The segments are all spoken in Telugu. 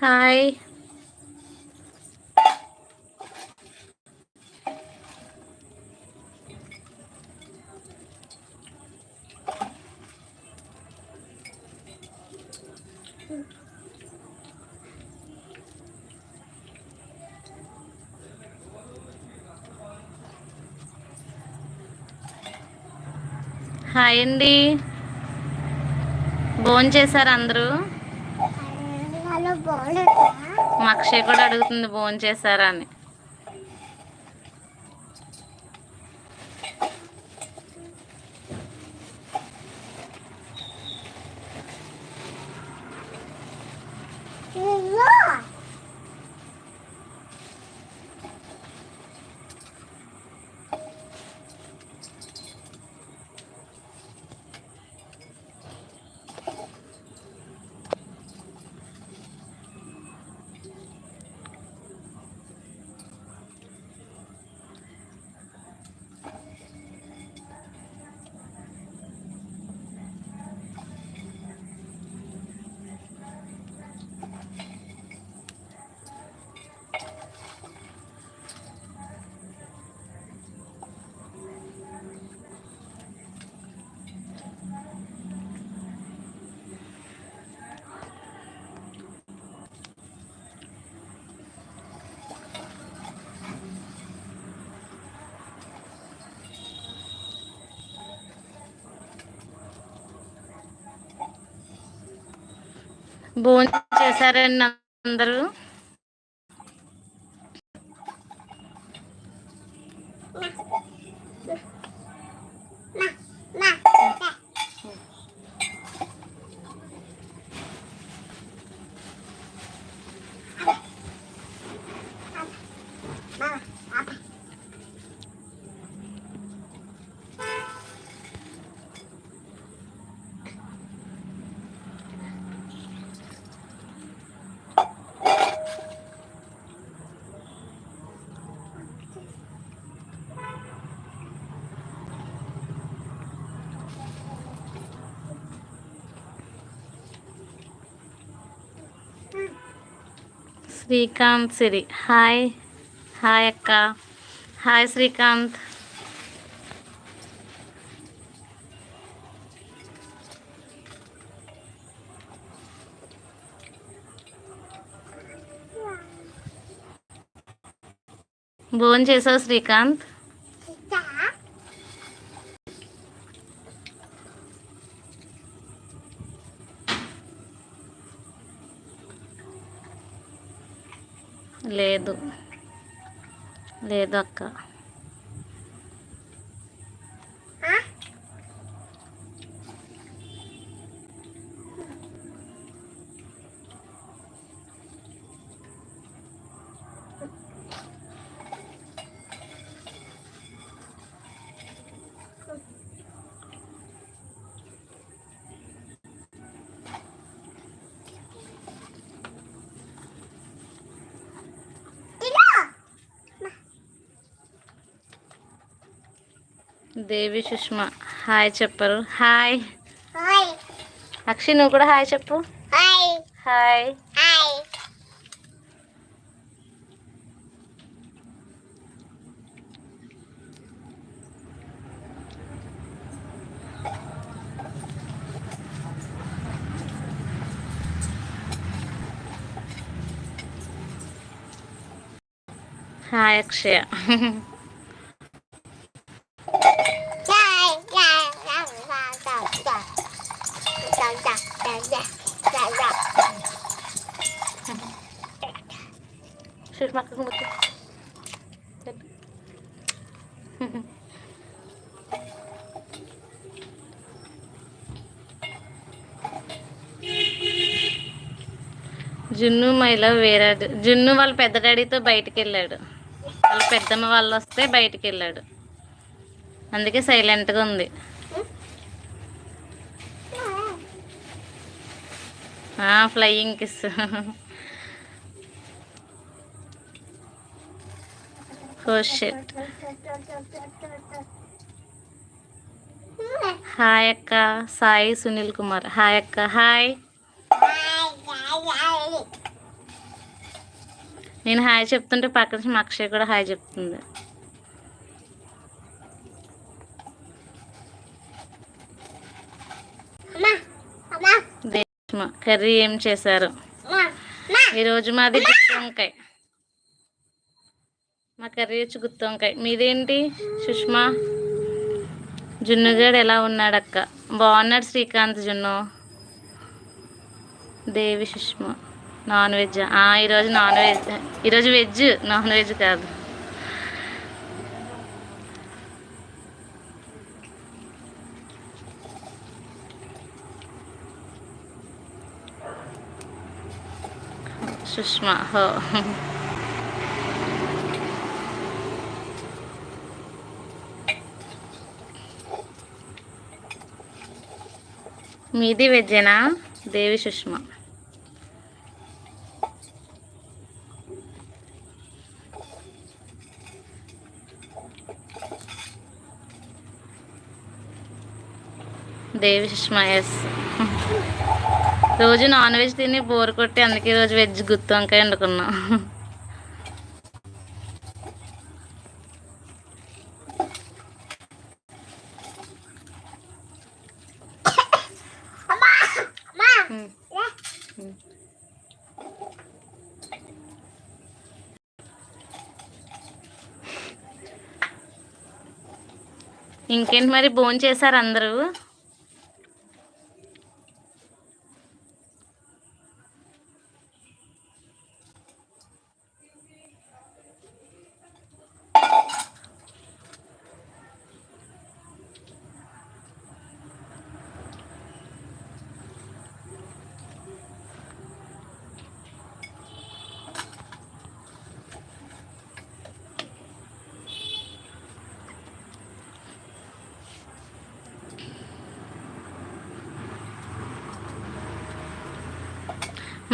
హాయ్. హాయ్ అండి. భోంచేశారు అందరూ? మా అక్షయ్ కూడా అడుగుతుంది భోజనం చేశారా అని. భోజనం చేశారండి అందరూ మా, మా. మా, అబ్బా. శ్రీకాంత్ సిరి. హాయ్. హాయ్ అక్క. హాయ్ శ్రీకాంత్. భోజనం చేసావు శ్రీకాంత్? లేదు. లేదు అక్క ఆ? ఇదా? దేవి సుష్మా. హాయ్ చెప్పరు. హాయ్. హాయ్. అక్షయ్ నువ్వు కూడా హాయ్ చెప్పు. Hi. Hi. Hi. Hi Akshaya. Junnu మైలో వేరే జున్ను వాళ్ళ పెద్ద డాడీతో బయటికి వెళ్ళాడు వాళ్ళ పెద్దమ్మ వాళ్ళు వస్తే బయటికి వెళ్ళాడు అందుకే సైలెంట్గా ఉంది. Flying kiss. ఓ షెట్. హాయ్ అక్క సాయి సునీల్ కుమార్. హాయ్ అక్క హాయ్. నేను హాయ్ చెప్తుంటే పక్కన నుంచి మా అక్షయ్ కూడా హాయ్ చెప్తుంది. కర్రీ ఏం చేశారు? ఈరోజు మాది గుత్తి వంకాయ మా కర్రీ వచ్చి గుత్తి వంకాయ మీదేంటి సుష్మా? జున్నుగాడు ఎలా ఉన్నాడక్క? బాగున్నాడు శ్రీకాంత్ జున్ను. దేవి సుష్మ. Non veg. ఈరోజు నాన్ వెజ్. ఈరోజు వెజ్ నాన్ వెజ్ కాదు. సుష్మా హో. మీది వెజ్జేనా? దేవి సుష్మా. దేవి సుష్మా ఎస్ రోజు నాన్ వెజ్ తిని బోర్ కొట్టి అందుకే రోజు వెజ్ గుత్తి వంకాయ వండుకున్నాం అమ్మా అమ్మా ఉమ్. లే ఇంకేంటి మరి భోజనం చేశారు అందరూ?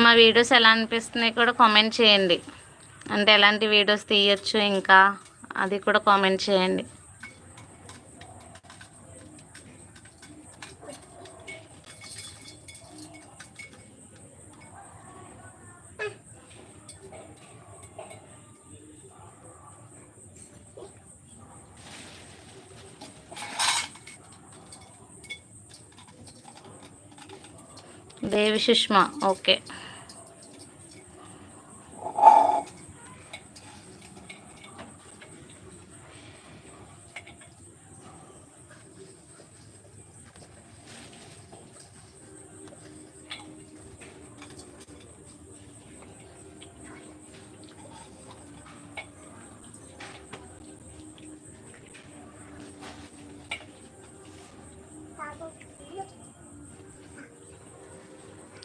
మా వీడియోస్ ఎలా అనిపిస్తున్నాయి కూడా కామెంట్ చేయండి. అంటే ఎలాంటి వీడియోస్ తీయచ్చు ఇంకా అది కూడా కామెంట్ చేయండి. దేవి సుష్మా ఓకే.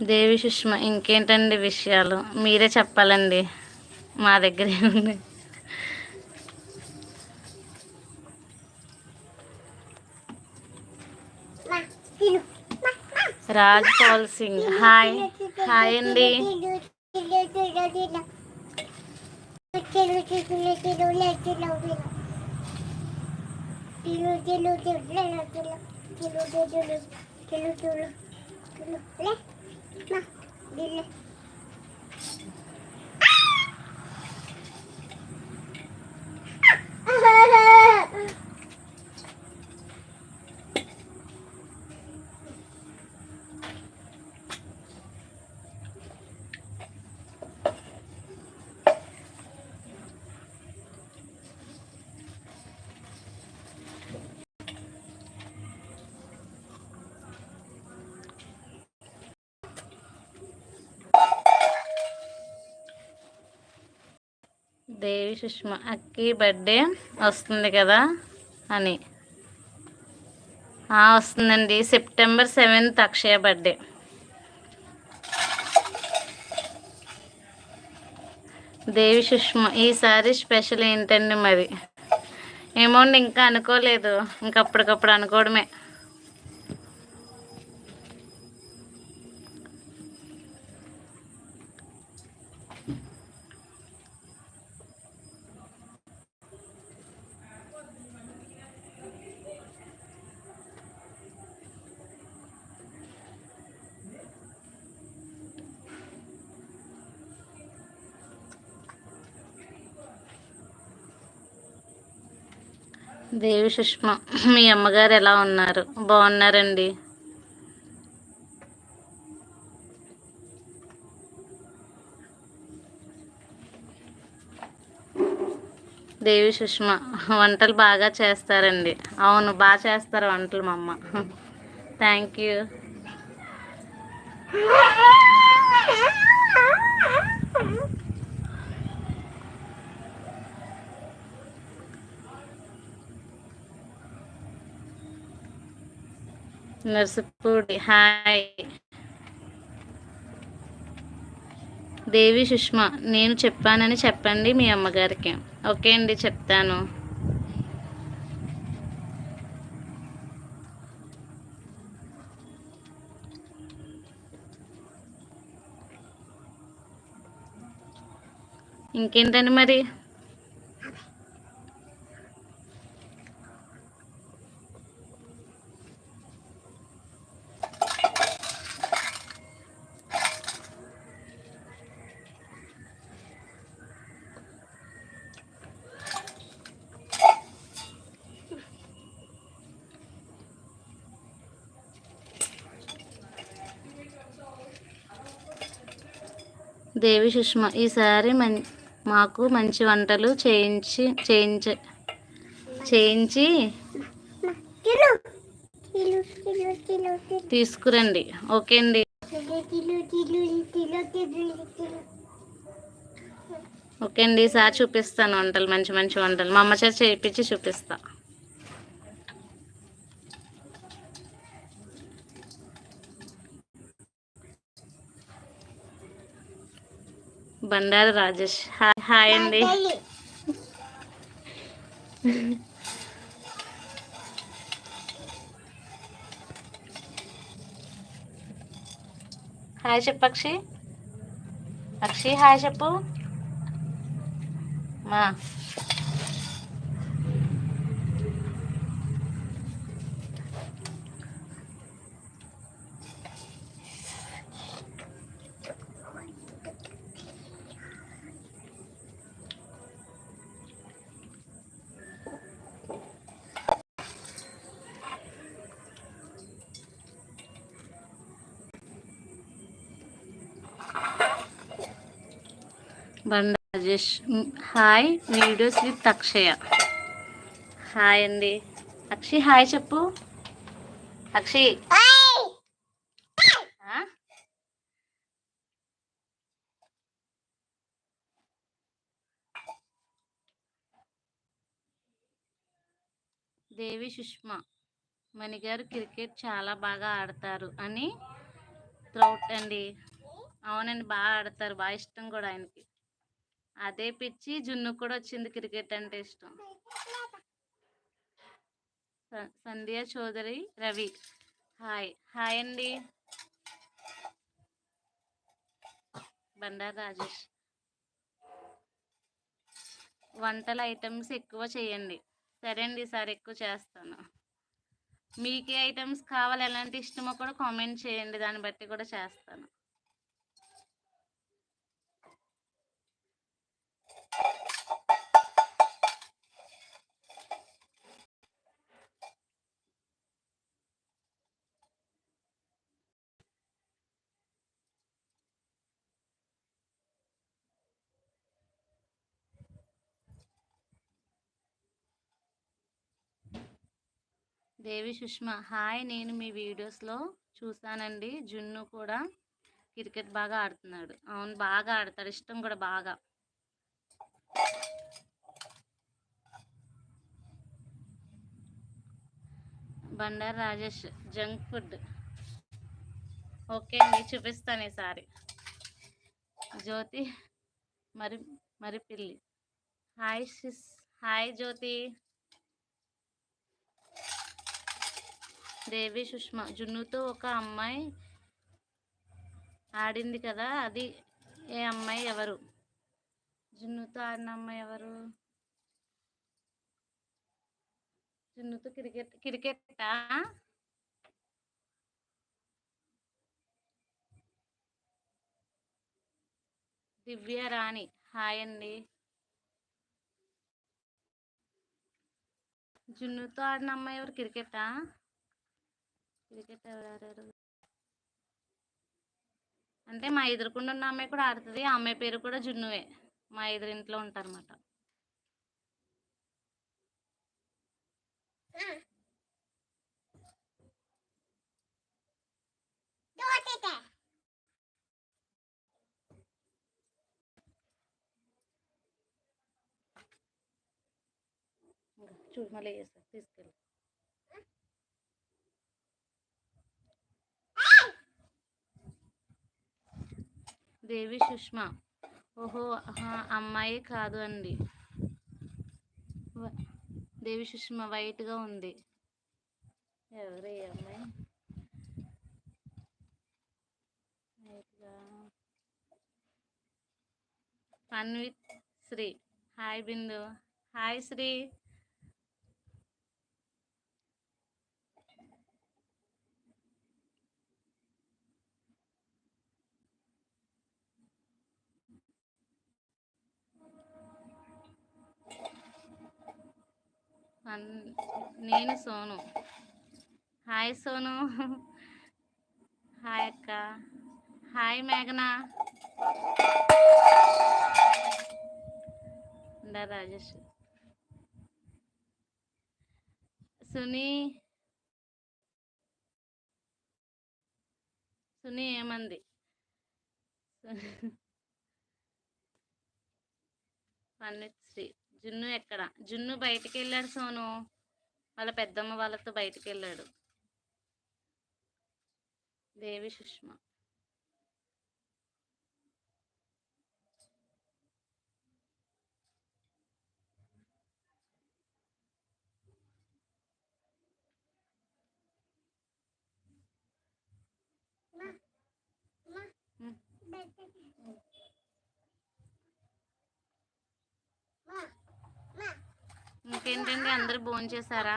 దేవి సుష్మా ఇంకేంటండి విషయాలు? మీరే చెప్పాలండి. మా దగ్గర ఉంది. రాజ్ పాల్ సింగ్. హాయ్. హాయ్ అండి. 那，你嘞？啊！啊！哈哈！దేవి సుష్మ అక్కి బర్త్డే వస్తుంది కదా అని. వస్తుందండి. September seventh Akshaya birthday Devi Sushma ఈసారి స్పెషల్ ఏంటండి మరి? ఏమోండి ఇంకా అనుకోలేదు. ఇంకప్పటికప్పుడు అనుకోవడమే. దేవి సుష్మ మీ అమ్మగారు ఎలా ఉన్నారు? బాగున్నారండి. దేవి సుష్మ వంటలు బాగా చేస్తారండి. అవును బాగా చేస్తారు వంటలు మా అమ్మ. Thank you Narsapudi. Hi. Devi Sushma నేను చెప్పానని చెప్పండి మీ అమ్మగారికి. ఓకే అండి చెప్తాను. ఇంకేంటండి మరి? దేవి సుష్మ ఈసారి మం మాకు మంచి వంటలు చేయించి చేయించ చేయించి తీసుకురండి. ఓకే అండి. ఓకే అండి. ఈసారి చూపిస్తాను వంటలు మంచి మంచి వంటలు. మా అమ్మ చేత చేయించి చూపిస్తా. బండారు రాజేష్. హాయ్ హాయ్ అండి. హాయ్ చెప్పు అక్షి. అక్షి హాయ్ చెప్పు. మా Banda Rajesh. Hi videos with Akshaya. Hi అండి. అక్షయ్ హాయ్ చెప్పు. అక్షయ్ దేవి సుష్మా మణిగారు క్రికెట్ చాలా బాగా ఆడతారు అని త్రౌట్ అండి. అవునండి బాగా ఆడతారు. బాగా ఇష్టం కూడా ఆయనకి. అదే పిచ్చి జున్ను కూడా వచ్చింది క్రికెట్ అంటే ఇష్టం. సంధ్య చౌదరి రవి. హాయ్. హాయ్ అండి. బండారు రాజేష్. వంటల ఐటమ్స్ ఎక్కువ చేయండి. సరే అండి ఈసారి ఎక్కువ చేస్తాను. మీకే ఐటమ్స్ కావాలి ఎలాంటి ఇష్టమో కూడా కామెంట్ చేయండి. దాన్ని బట్టి కూడా చేస్తాను. దేవి సుష్మా హాయ్. నేను మీ వీడియోస్లో చూసానండి. జున్ను కూడా క్రికెట్ బాగా ఆడుతున్నాడు. అవును బాగా ఆడతాడు. ఇష్టం కూడా బాగా. Bandaru Rajesh junk food. Okay అండి చూపిస్తాను ఈసారి. జ్యోతి మరి మరి పిల్లి. Hi sis hi Jyothi. Devi Sushma జున్నుతో ఒక అమ్మాయి ఆడింది కదా అది ఏ అమ్మాయి ఎవరు? జున్నుతో ఆడిన అమ్మాయి ఎవరు? జున్నుతో క్రికెట్ క్రికెటా? దివ్య రాణి. హాయ్ అండి. జున్నుతో ఆడిన అమ్మాయి ఎవరు? క్రికెటా? క్రికెట్ ఎవరారు అంటే మా ఎదురుకుండా ఉన్న అమ్మాయి కూడా ఆడుతుంది. ఆ అమ్మాయి పేరు కూడా జున్నువే. మా ఎదురింట్లో ఉంటారన్నమాట. చూడు మళ్ళీ చేస్తా తీసుకెళ్ళి. దేవి సుష్మా. ఓహో అమ్మాయి కాదు అండి దేవి సుష్మ వైట్గా ఉంది. ఎవరు అమ్మాయి? వైట్గా. శ్రీ. హాయ్ బిందు. హాయ్ శ్రీ. నేను సోను. హాయ్ సోను. హాయ్ అక్క. హాయ్ మేఘనా. ఉండా రాజేష్. సునీ. సునీ ఏమంది? పన్నెత్ శ్రీ. జున్ను ఎక్కడ? జున్ను బయటికి వెళ్ళాడు సోను. వాళ్ళ పెద్దమ్మ వాళ్ళతో బయటికి వెళ్ళాడు దేవి సుష్మా. ఇంకేంటండి? అందరు భోజనం చేశారా?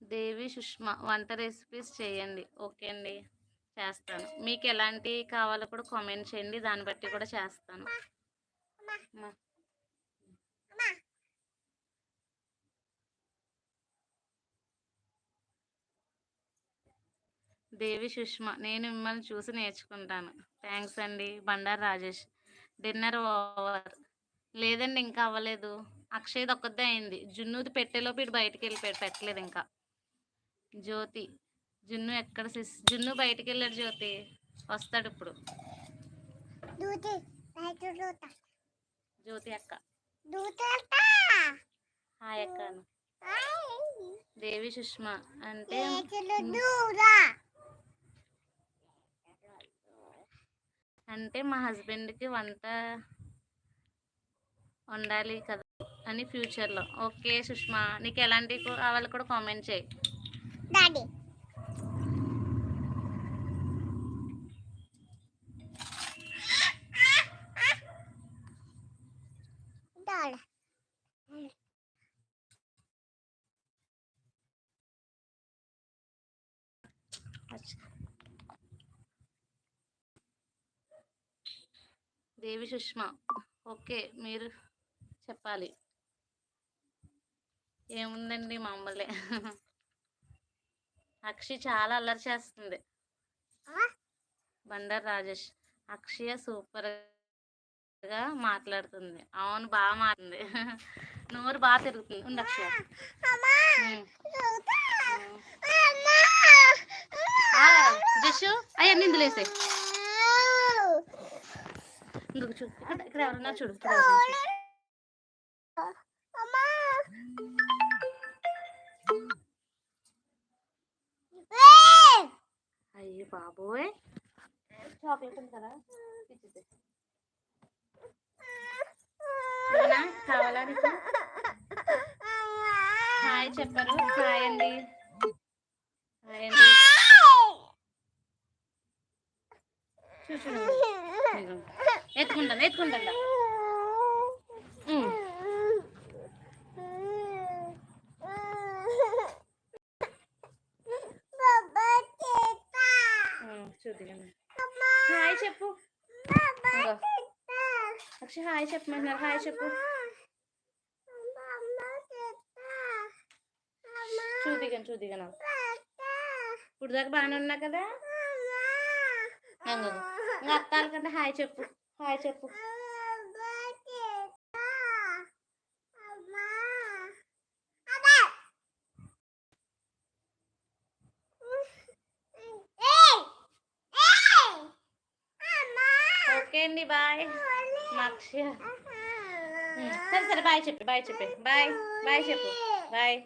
దేవి సుష్మా వంట రెసిపీస్ చేయండి. ఓకే అండి. చేస్తాను. మీకు ఎలాంటివి కావాలో కూడా కామెంట్ చేయండి. దాన్ని బట్టి కూడా చేస్తాను. దేవి సుష్మా నేను మిమ్మల్ని చూసి నేర్చుకుంటాను. థ్యాంక్స్ అండి. బండారు రాజేష్. Dinner over. లేదండి ఇంకా అవ్వలేదు. అక్షయ్ది ఒక్కదే అయింది. జున్నుది పెట్టేలోపు ఇటు బయటికి వెళ్ళిపోయాడు పెట్టలేదు ఇంకా. జ్యోతి జున్ను ఎక్కడ సిస్ జున్ను బయటికి వెళ్ళాడు జ్యోతి. వస్తాడు ఇప్పుడు. జ్యోతి అక్క. హాయ్ అక్క. దేవి సుష్మా అంటే అంటే మా హస్బెండ్కి వంట వండాలి కదా అని ఫ్యూచర్లో ఓకే సుష్మా నీకు ఎలాంటివి కావాలో కూడా కామెంట్ చేయి. డాడీ. దేవి సుష్మా ఓకే మీరు చెప్పాలి. ఏముందండి మామూలే. అక్షి చాలా అల్లరి చేస్తుంది. బండర్ రాజేష్ అక్షయ సూపర్గా మాట్లాడుతుంది. అవును బాగా మాట్లాడుతుంది నోరు బాగా తిరుగుతుంది. ఉంది అక్షయ. అమ్మా అయ్యా ఇందులో వేసే ఇందుకు చూడు. ఇక్కడ ఎవరన్నా చూడు ఇక్కడ ఎవరన్నా చూడు. అమ్మా అయ్యో బాబోయ్! చాక్లెట్ ఉంది కదా ఇచ్చేసేయ్. ఇదేనా? కావాలా నీకు? హాయ్ చెప్పరు. హాయ్ అండి. హాయ్ అండి. చూ చూడు. ఇదిగో. ఎత్తుకుంటాను ఎత్తుకుంటాను. అక్ష హాయ్ చెప్పమంటున్నారు హాయ్ చెప్పు చూదిగాను చూదిగాను ఇప్పుడు దాకా బాగానే ఉన్నా కదా? ఇంకా అత్తాలకంటే హాయ్ చెప్పు. హాయ్ చెప్పు. సరే సరే బాయ్ చెప్పు బాయ్ చెప్పే బాయ్ బాయ్ చెప్పు బాయ్